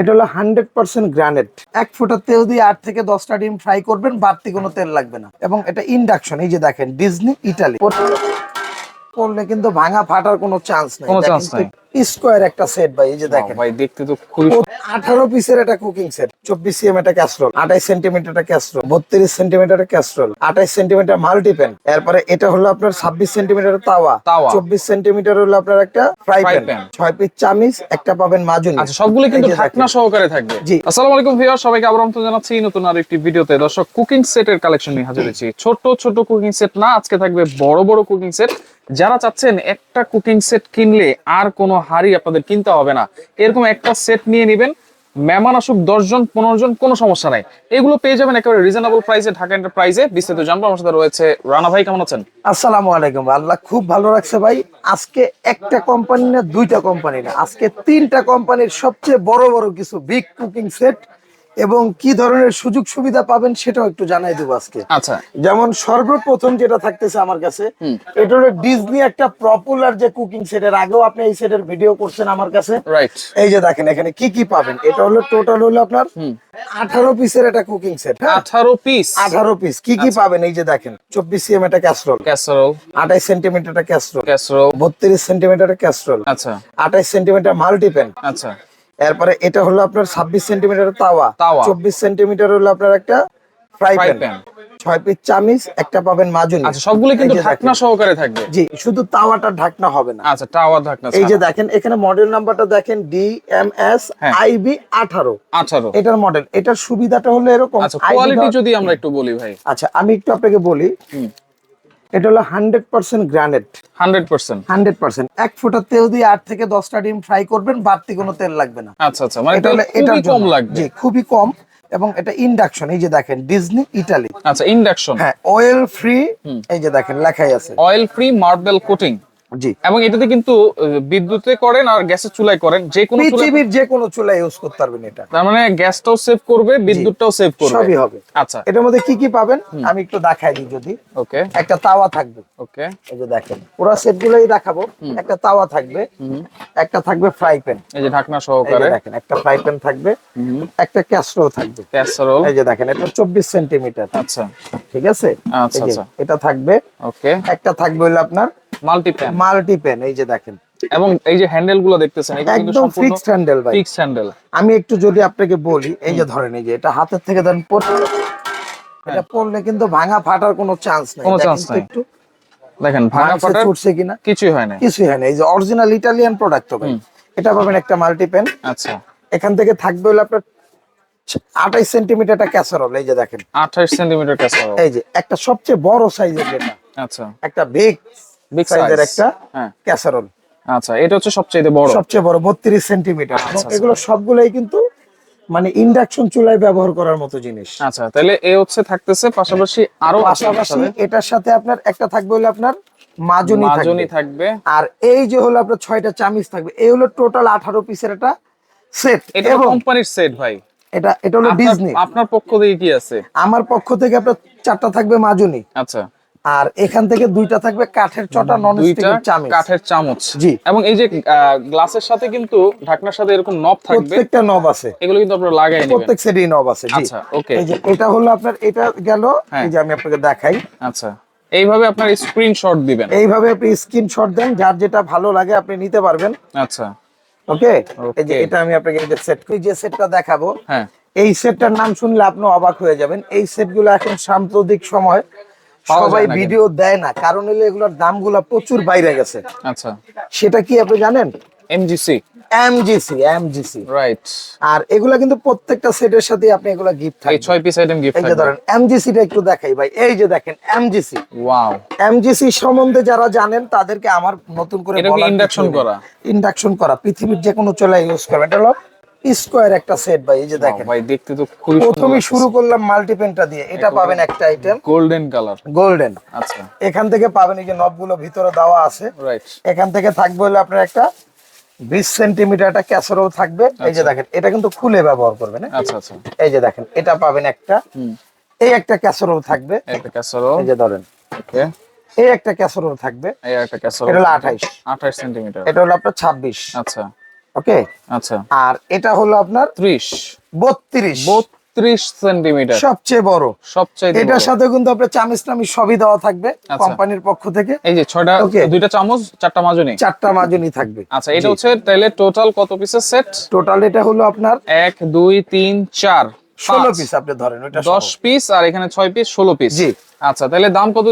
এটা হলো hundred percent Granit এক ফোঁটা তেল দিয়ে আট থেকে দশটা ডিম ফ্রাই করবেন, বাড়তি কোনো তেল লাগবে না। এবং এটা ইন্ডাকশন, এই যে দেখেন, ডিজনি ইটালি। করলে কিন্তু ভাঙা ফাটার কোনো চান্স নেই। কোনো নাই। স্কোয়ার একটা সেট ভাই এই যে দেখেন। ভাই দেখতে তো খুবই আঠারো পিসের একটা কুকিং সেট চব্বিশ সিএম একটা ক্যাসরোল আঠাইশ সেন্টিমিটার একটা ক্যাসরোল বত্রিশ সেন্টিমিটার ক্যাসরোল আঠাইশ সেন্টিমিটার মাল্টিপ্যান এরপরে এটা হলো আপনার ছাব্বিশ সেন্টিমিটার তাওয়া তাওয়া। চব্বিশ সেন্টিমিটার হলো আপনার একটা ফ্রাই প্যান pan। ছয় পিস চামিচ একটা পাবেন মাজুনি। আচ্ছা সবগুলো কিন্তু ঢাকনা সহকারে থাকবে। জি। আসসালামু আলাইকুম ভিউয়ার সবাইকে আবার আমন্ত্রণ জানাচ্ছি নতুন আর একটি ভিডিওতে। দর্শক কুকিং সেটের কালেকশন নিয়ে হাজির হয়েছি। ছোট ছোট কুকিং সেট না আজকে থাকবে বড় বড় কুকিং সেট যারা চাচ্ছেন একটা কুকিং সেট কিনলে আর কোনো হাড়ি আপনাদের কিনতে হবে না, এরকম একটা সেট নিয়ে নেবেন। মেহমান আসুক, দশ জন, পনেরো জন, কোনো সমস্যা নাই। এগুলো পেয়ে যাবেন একেবারে রিজনেবল প্রাইসে ঢাকা এন্টারপ্রাইজে বিস্তারিত জানব, আমার সাথে রয়েছে রানা ভাই, কেমন আছেন? আসসালামু আলাইকুম, আল্লাহ খুব ভালো রাখছে ভাই। আজকে একটা কোম্পানি না, দুইটা কোম্পানি না। আজকে তিনটা কোম্পানির সবচেয়ে বড় বড় কিছু বিগ কুকিং সেট এবং কি ধরনের সুযোগ সুবিধা পাবেন সেটাও একটু জানাই দেবো আজকে। আচ্ছা। যেমন সর্বপ্রথম যেটা থাকতেছে আমার কাছে এটা হলো ডিজনি একটা পপুলার যে কুকিং সেটের আগেও আপনি এই সেটের ভিডিও করছেন আমার কাছে। রাইট এই যে দেখেন এখানে কি কি পাবেন? এটা হলো টোটাল হলো আপনার আঠারো পিসের একটা কুকিং সেট হ্যাঁ? আঠারো পিস আঠারো পিস কি কি পাবেন? এই যে দেখেন চব্বিশ সিএম একটা ক্যাসরোল ক্যাসারোল আঠাইশ সেন্টিমিটার একটা ক্যাসরোল ক্যাসারোল বত্রিশ সেন্টিমিটার ক্যাসরোল আচ্ছা। আঠাইশ সেন্টিমিটার মাল্টিপ্যান আচ্ছা। এরপরে এটা হলো আপনার ছাব্বিশ সেন্টিমিটার তাওয়া। তাওয়া। চব্বিশ সেন্টিমিটার হলো আপনার একটা ফ্রাই প্যান ছয় পিস চামিচ একটা পাবেন মাজুনি আচ্ছা সবগুলো কিন্তু ঢাকনা সহকারে থাকবে? জি শুধু তাওয়াটা ঢাকনা হবে না। আচ্ছা টাওয়ার ঢাকনা এই যে দেখেন এখানে মডেল নাম্বারটা দেখেন ডি এম এস হ্যাঁ। আইবি আঠারো। আঠারো। এটার মডেল এটার সুবিধাটা হলো এরকম আচ্ছা কোয়ালিটি যদি আমরা একটু বলি ভাই। আচ্ছা আমি একটু আপনাকে বলি। হুম। এটা হলো hundred percent granite hundred percent. Hundred percent. এক ফোঁটা তেল দিয়ে আট থেকে দশটা ডিম ফ্রাই করবেন বাড়তি কোনো তেল লাগবে না। আচ্ছা আচ্ছা মানে এটা এটা কম লাগবে। জি খুবই কম। এবং এটা ইন্ডাকশন এই যে দেখেন ডিজনি ইটালি। আচ্ছা ইন্ডাকশন। হ্যাঁ অয়েল ফ্রি এই যে দেখেন লেখাই আছে। অয়েল ফ্রি মার্বেল কোটিং জি। এবং এটাতে কিন্তু বিদ্যুতে করেন আর গ্যাসের চুলায় করেন যে কোনো চুলায় পৃথিবীর যে কোনো চুলা ইউজ করতে পারবেন এটা। তার মানে গ্যাসটাও সেভ করবে বিদ্যুৎটাও সেভ করবে। সবই হবে। আচ্ছা। এটার মধ্যে কি কি পাবেন? আমি একটু দেখাই দিই যদি। ওকে। একটা তাওয়া থাকবে। ওকে। এই যে দেখেন পুরো সেটগুলোই দেখাবো। একটা তাওয়া থাকবে। একটা থাকবে ফ্রাই প্যান। এই যে ঢাকনা সহকারে। দেখেন একটা ফ্রাই প্যান থাকবে। একটা ক্যাস্ট্রো থাকবে। ক্যাসারোল। এই যে দেখেন এটা চব্বিশ সেন্টিমিটার। আচ্ছা। ঠিক আছে? আচ্ছা, আচ্ছা। এটা থাকবে। ওকে। একটা থাকবে হলো আপনার মাল্টি প্যান এই যে দেখেন। এবং এই যে হ্যান্ডেলগুলো দেখতেছেন একদম ফিক্সড হ্যান্ডেল ভাই। ফিক্সড হ্যান্ডেল আমি একটু যদি আপনাকে বলি এই যে ধরেন এই যে এটা হাতের থেকে দেন পড়লে এটা পড়লে কিন্তু ভাঙা ফাটার কোনো চান্স নেই। কোনো দেখেন নাই। একটু। দেখেন ভাঙা ফাটার ছুটছে কিনা? কিছুই হয় না কিছুই হয় না এই যে অরিজিনাল ইটালিয়ান প্রোডাক্ট তো ভাই। এটা পাবেন একটা মাল্টি প্যান আচ্ছা। এখান থেকে থাকবে হলো আপনার আঠাইশ সেন্টিমিটার একটা ক্যাসারোল এই যে দেখেন। আঠাশ সেন্টিমিটার ক্যাসারোল এই যে একটা সবচেয়ে বড় সাইজের যেটা। আচ্ছা। একটা বিগ বিগ সাইজের একটা ক্যাসারোল আচ্ছা এটা হচ্ছে সবচেয়ে বড়। সবচেয়ে বড় সেন্টিমিটার আচ্ছা, এগুলো সবগুলোই কিন্তু মানে ইন্ডাকশন চুলায় ব্যবহার করার মতো জিনিস। আচ্ছা তাহলে এ হচ্ছে থাকতেছে পাশাপাশি আরও পাশাপাশি এটার সাথে আপনার একটা থাকবে হলো আপনার মাজুনি মাজনি থাকবে। আর এই যে হলো আপনার ছয়টা চামিচ থাকবে এই হলো টোটাল আঠারো পিসের একটা সেট এটা কোম্পানির সেট ভাই। এটা এটা হলো ডিজনি আপনার পক্ষ থেকে কি আছে? আমার পক্ষ থেকে আপনার চারটা থাকবে মাজুনি। আচ্ছা। আর এখান থেকে দুইটা থাকবে কাঠের চটা নন স্টিকের চামিচ। কাঠের চামচ। জি। এবং এই যে গ্লাসের সাথে কিন্তু ঢাকনার সাথে এরকম নব থাকবে। প্রত্যেকটা নব আছে। এগুলো কিন্তু আপনারা লাগাই নেবেন। প্রত্যেক সেটই নব আছে জি। আচ্ছা ওকে এই যে এটা হলো আপনার এটা গেল। হ্যাঁ। এই যে আমি আপনাকে দেখাই। আচ্ছা এইভাবে আপনার স্ক্রিনশট দিবেন। এইভাবে আপনি স্ক্রিনশট দেন যার যেটা ভালো লাগে আপনি নিতে পারবেন। আচ্ছা। ওকে? এই যে এটা আমি আপনাকে এই যে সেট যে সেটটা দেখাবো হ্যাঁ। এই সেটটার নাম শুনলে আপনি অবাক হয়ে যাবেন। এই সেটগুলো এখন সাম্প্রতিক সময় সবাই ভিডিও দেয় না। কারণ হলো এগুলোর দামগুলো প্রচুর বাইরে গেছে। আচ্ছা। সেটা কি আপনি জানেন? এমজিসি এমজিসি এমজিসি রাইট আর এগুলা কিন্তু প্রত্যেকটা সেটের সাথে আপনি এগুলা গিফট থাকবে। ছয় পিস আইটেম গিফট এই যে ধরেন এমজিসিটা একটু দেখাই ভাই। এই যে দেখেন এমজিসি ওয়াও এমজিসি সম্বন্ধে যারা জানেন তাদেরকে আমার নতুন করে কি induction করা? ইন্ডাকশন করা। পৃথিবীর যে কোনো চলে ইউজ করবেন। এটা হলো স্কোয়ার একটা সেট ভাই এই যে দেখেন। ভাই দেখতে তো খুবই প্রথমে শুরু করলাম মাল্টিপেনটা দিয়ে। এটা পাবেন একটা আইটেম গোল্ডেন কালার গোল্ডেন আচ্ছা। এখান থেকে পাবেন এই যে নবগুলো ভিতরে দেওয়া আছে। রাইট এখান থেকে থাকবে হলো আপনার একটা বিশ সেন্টিমিটার একটা ক্যাসারোল থাকবে। এই যে দেখেন এটা কিন্তু খুলে ব্যবহার করবেন হ্যাঁ? আচ্ছা আচ্ছা। এই যে দেখেন এটা পাবেন একটা। এই একটা ক্যাসারোল থাকবে। একটা ক্যাসারোল এই যে ধরেন। ওকে। এই একটা ক্যাসারোল থাকবে। এই একটা ক্যাসারোল এটা হলো 28 28 সেন্টিমিটার এটা হলো আপনার ছাব্বিশ। আচ্ছা। ওকে? আচ্ছা। আর এটা হলো আপনার ত্রিশ। বত্রিশ। বত্রিশ সেন্টিমিটার। সবচেয়ে বড়। সবচেয়ে এটার সাথে কিন্তু আপনার চামচ টামি সবই দেওয়া থাকবে আচ্ছা। কোম্পানির পক্ষ থেকে। এই যে ছয়টা দুইটা চামচ চারটা মাজনি? চারটা মাজনি থাকবে। আচ্ছা এটা হচ্ছে তাহলে টোটাল কত পিসের সেট টোটাল এটা হলো আপনার এক দুই তিন চার। ষোলো পিস আপনি ধরেন ওইটা দশ পিস আর এখানে ছয় পিস ষোলো পিস জি। আচ্ছা তাহলে দাম কত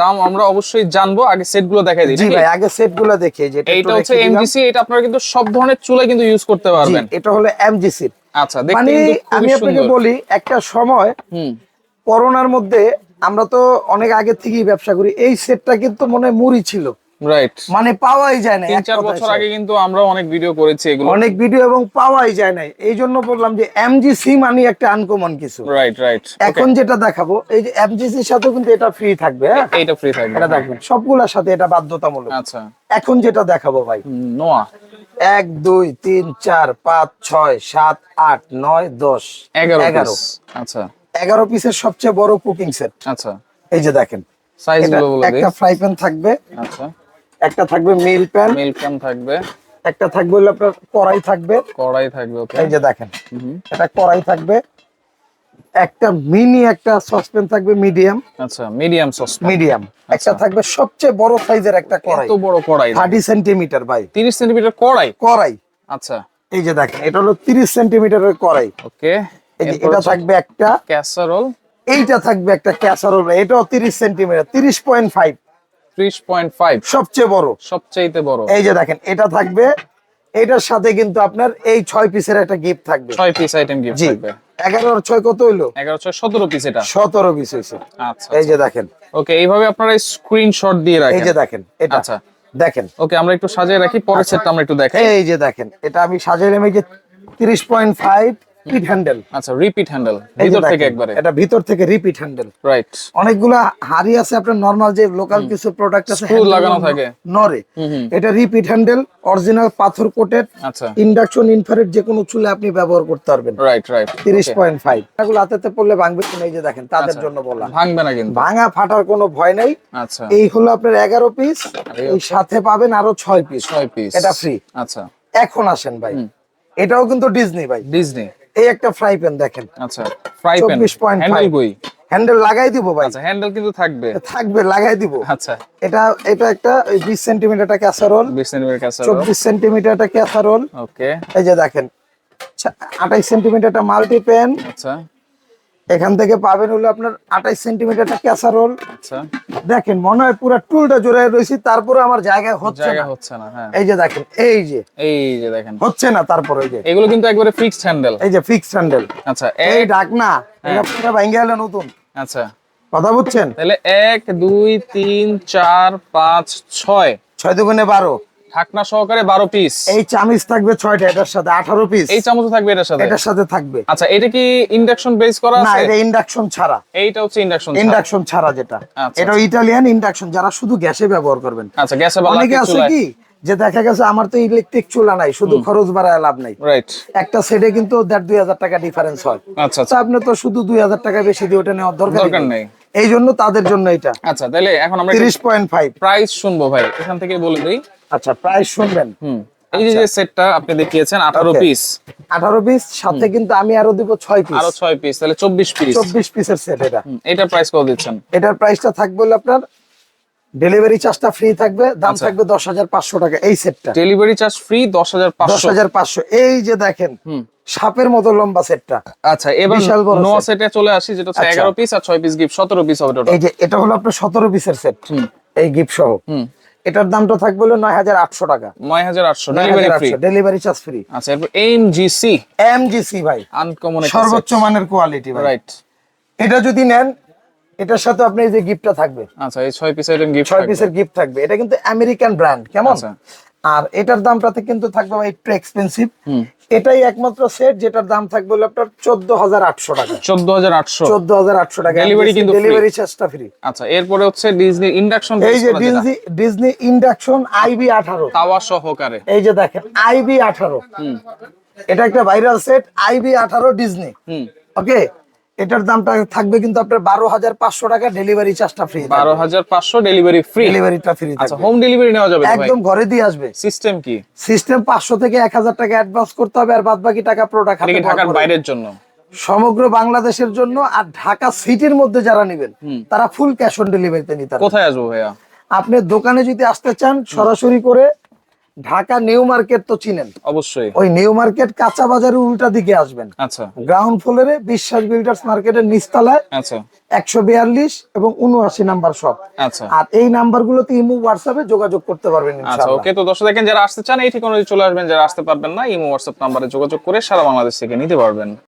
দাম আমরা অবশ্যই জানব আগে সেটগুলো দেখাই দিই জি ভাই আগে সেটগুলো দেখে যে এইটা হচ্ছে এমজিসি এটা আপনারা কিন্তু সব ধরনের চুলায় কিন্তু ইউজ করতে পারবেন। এটা হলো এমজিসি আচ্ছা দেখতে মানে কিন্তু আমি আপনাকে বলি একটা সময় হুম। করোনার মধ্যে আমরা তো অনেক আগে থেকেই ব্যবসা করি এই সেটটা কিন্তু মনে হয় মুড়ি ছিল। রাইট মানে পাওয়াই যায় না তিন চার বছর আগে কিন্তু আমরা অনেক ভিডিও করেছি এগুলো। অনেক ভিডিও এবং পাওয়াই যায় না এই জন্য বললাম যে এমজিসি মানে একটা আনকমন কিছু। রাইট রাইট এখন যেটা দেখাবো এই যে এমজিসির সাথে কিন্তু এটা ফ্রি থাকবে হ্যাঁ? এইটা ফ্রি থাকবে এটা দেখবেন সবগুলোর সাথে এটা বাধ্যতামূলক। আচ্ছা। এখন যেটা দেখাবো ভাই। নোয়া। এক দুই তিন চার পাঁচ ছয় সাত আট নয় দশ এগারো এগারো। আচ্ছা। এগারো পিসের সবচেয়ে বড় কুকিং সেট আচ্ছা। এই যে দেখেন। সাইজ এটা একটা ফ্রাই প্যান থাকবে। আচ্ছা। একটা থাকবে মিল প্যান মিল প্যান থাকবে। একটা থাকবে হলো আপনার কড়াই থাকবে। কড়াই থাকবে ওকে এই যে দেখেন এটা কড়াই থাকবে একটা মিনি একটা সসপেন থাকবে মিডিয়াম আচ্ছা মিডিয়াম সসপ্যান মিডিয়াম একটা থাকবে সবচেয়ে বড় সাইজের একটা কড়াই। এত বড় কড়াই। 30 সেন্টিমিটার ভাই। 30 সেন্টিমিটার কড়াই? কড়াই। আচ্ছা। এই যে দেখেন এটা হলো 30 সেন্টিমিটারের কড়াই। ওকে এটা থাকবে একটা ক্যাসারোল এইটা থাকবে একটা ক্যাসারোল এটাও 30 সেন্টিমিটার 30.5 সবচেয়ে বড়। সবচাইতে বড়। এই যে দেখেন এটা থাকবে। এটার সাথে কিন্তু আপনার এই ছয় পিসের একটা গিফট থাকবে। ছয় পিস আইটেম গিফট থাকবে। এগারো আর ছয় কত হইল? এগারো ছয় সতেরো পিস এটা। সতেরো পিস হয়েছে আচ্ছা এই যে দেখেন। ওকে এইভাবে আপনারা স্ক্রিনশট দিয়ে এই যে দেখেন এটা। আচ্ছা। দেখেন। ওকে আমরা একটু সাজিয়ে রাখি পরের সেটটা আমরা একটু দেখাই। এই যে দেখেন এটা আমি সাজাইলাম এই যে তিরিশ পয়েন্ট ফাইভ পিট হ্যান্ডেল আচ্ছা রিপিট হ্যান্ডেল ভিতর থেকে একবারে। এটা ভিতর থেকে রিপিট হ্যান্ডেল রাইট অনেকগুলা হাড়ি আছে আপনার নরমাল যে লোকাল কিছু প্রোডাক্ট আছে handle লাগানো থাকে। নরে এটা রিপিট হ্যান্ডেল অরিজিনাল পাথর কোটেড আচ্ছা। ইন্ডাকশন ইনফ্রারেড যে কোনো চুলে আপনি ব্যবহার করতে পারবেন। রাইট রাইট তিরিশ পয়েন্ট ফাইভ এগুলো হাতেতে পড়লে ভাঙবে কিনা এই যে দেখেন তাদের আচ্ছা। জন্য বলা। ভাঙবে না কিন্তু। ভাঙা ফাটার কোনো ভয় নাই। আচ্ছা। এই হলো আপনার এগারো পিস এই সাথে পাবেন আরও ছয় পিস ছয় পিস এটা ফ্রি আচ্ছা। এখন আসেন ভাই। এটাও কিন্তু ডিজনি ভাই। ডিজনি এই একটা ফ্রাই প্যান দেখেন। আচ্ছা ফ্রাই প্যান 24.5 হ্যান্ডেল হ্যান্ডেল লাগাই দিব ভাই। আচ্ছা হ্যান্ডেল কিন্তু থাকবে। থাকবে লাগাই দিব। আচ্ছা। এটা এটা একটা বিশ সেন্টিমিটার একটা ক্যাসারোল 20 সেমি ক্যাসারোল চব্বিশ সেন্টিমিটার একটা ক্যাসারোল ওকে এই যে দেখেন আঠাইশ সেন্টিমিটার একটা মাল্টি প্যান আচ্ছা। এখান থেকে পাবেন হলো আপনার আঠাইশ সেন্টিমিটার একটা ক্যাসারোল আচ্ছা। দেখেন মনে হয় পুরো টুলটা জোড়ায় রয়েছি তারপরে আমার জায়গায় হচ্ছে জায়গা না। হচ্ছে না হ্যাঁ। এই যে দেখেন এই যে। এই যে দেখেন। হচ্ছে না তারপরে এই যে। এগুলো কিন্তু একবারে ফিক্সড হ্যান্ডেল এই যে ফিক্সড হ্যান্ডেল আচ্ছা এই এক ডাক না হ্যাঁ। এটা পুরো ভাঙ্গে গেল নতুন। আচ্ছা। কথা বুঝছেন? তাহলে এক দুই তিন চার পাঁচ ছয়। ছয় দুগুণে বারো। ঢাকনা সহকারে বারো পিস এই চামিচ থাকবে ছয়টা এটার সাথে আঠারো পিস এই চামচ থাকবে এটার সাথে? এটার সাথে থাকবে। আচ্ছা এটা কি ইন্ডাকশন বেস করা না আছে? এটা ইন্ডাকশন ছাড়া। এইটা হচ্ছে ইন্ডাকশন ইন্ডাকশন ছাড়া যেটা। আচ্ছা, এটা ইটালিয়ান ইন্ডাকশন যারা শুধু গ্যাসে ব্যবহার করবেন। আচ্ছা গ্যাসে অনেকে আছে কি যে দেখা গেছে আমার তো ইলেকট্রিক চুলা নাই শুধু খরচ বাড়ায় লাভ নাই। একটা সেটে কিন্তু দেড় দুই হাজার টাকা ডিফারেন্স হয়। আচ্ছা আচ্ছা। আপনি তো শুধু দুই হাজার টাকা বেশি দিয়ে ওটা নেওয়ার দরকার দরকার নেই। এই জন্য তাদের জন্য এটা। আচ্ছা তাহলে এখন আমরা তিরিশ পয়েন্ট ফাইভ প্রাইস শুনব ভাই। এখান থেকে বলে দিই। আচ্ছা প্রাইস শুনবেন। হুম এই যে যে সেটটা আপনি দেখিয়েছেন আঠারো Okay. পিস আঠারো পিস সাথে কিন্তু আমি আরও দিব ছয় পিস আরও ছয় পিস তাহলে চব্বিশ পিস চব্বিশ পিসের সেট এটা। এটার প্রাইস কত দিচ্ছেন? এটার প্রাইসটা থাকবে হলো আপনার ডেলিভারি চার্জটা ফ্রি থাকবে দাম আচ্ছা। থাকবে দশ হাজার পাঁচশো টাকা এই সেটটা ডেলিভারি চার্জ ফ্রি দশ হাজার দশ পাঁচশো হাজার পাঁচশো। এই যে দেখেন সাপের মতো লম্বা সেটটা আচ্ছা এবার নোয়া। সেটে চলে আসি যেটা হচ্ছে আচ্ছা। এগারো পিস আর ছয় পিস গিফট সতেরো পিস হবে টোটাল এই যে এটা হলো আপনার সতেরো পিসের সেট হুম। এই গিফট সহ। হুম। এটার দামটা থাকবে হলো নয় হাজার আটশো টাকা। নয় হাজার আটশো delivery free delivery charge free আচ্ছা এরপর এম জি সি এমজিসি ভাই। আনকমন সর্বোচ্চ মানের কোয়ালিটি ভাই। রাইট এটা যদি নেন এটার সাথে আপনি এই যে গিফটটা থাকবে। আচ্ছা এই ছয় পিস আইটেম গিফট ছয় পিসের গিফট থাকবে। এটা কিন্তু আমেরিকান ব্র্যান্ড কেমন? আচ্ছা। আর এটার দামটাতে কিন্তু থাকবে ভাই একটু এক্সপেন্সিভ হুম। এটাই একমাত্র সেট যেটার দাম থাকবে হলো আপনার চোদ্দ হাজার আটশো টাকা। চোদ্দ হাজার আটশো। চোদ্দ হাজার আটশো টাকা। ডেলিভারি কিন্তু। ডেলিভারি চার্জটা ফ্রি আচ্ছা এরপরে হচ্ছে ডিজনি ইন্ডাকশন এই যে ডিজনি ডিজনি ইন্ডাকশন আইবি আঠারো। তাওয়া সহকারে। এই যে দেখেন আইবি আঠারো। হুম। এটা একটা ভাইরাল সেট আইবি আঠারো ডিজনি হুম। ওকে এটার দামটা থাকবে কিন্তু আপনার বারো হাজার পাঁচশো টাকা ডেলিভারি চার্জটা ফ্রি বারো হাজার পাঁচশো ডেলিভারি ফ্রি ডেলিভারিটা ফ্রি আচ্ছা হোম ডেলিভারি নেওয়া যাবে একদম ঘরে দিয়ে আসবে। সিস্টেম কি? সিস্টেম পাঁচশো থেকে এক হাজার টাকা অ্যাডভান্স করতে হবে আর বাদ বাকি টাকা প্রোডাক্ট ঢাকার বাইরের জন্য? সমগ্র বাংলাদেশের জন্য আর ঢাকা সিটির মধ্যে যারা নেবেন। তারা ফুল ক্যাশ অন ডেলিভারিতে নিতে। কোথায় আসব ভাইয়া? আপনি দোকানে যদি আসতে চান সরাসরি করে ঢাকা নিউ মার্কেট তো চিনেন? অবশ্যই। ওই নিউ মার্কেট কাঁচা বাজারের উল্টা দিকে আসবেন। আচ্ছা। গ্রাউন্ড ফ্লোরে বিশ্বাস বিল্ডার্স মার্কেটের নিচতলায় আচ্ছা। একশো বিয়াল্লিশ এবং উনআশি নাম্বার সব আচ্ছা। আর এই নাম্বার গুলোতে ইমো হোয়াটসঅ্যাপে যোগাযোগ করতে পারবেন আচ্ছা ওকে তো দর্শক দেখেন যারা আসতে চান এই ঠিকানায় চলে আসবেন যারা আসতে পারবেন না ইমো হোয়াটসঅ্যাপ নাম্বারে যোগাযোগ করে সারা বাংলাদেশ থেকে নিতে পারবেন।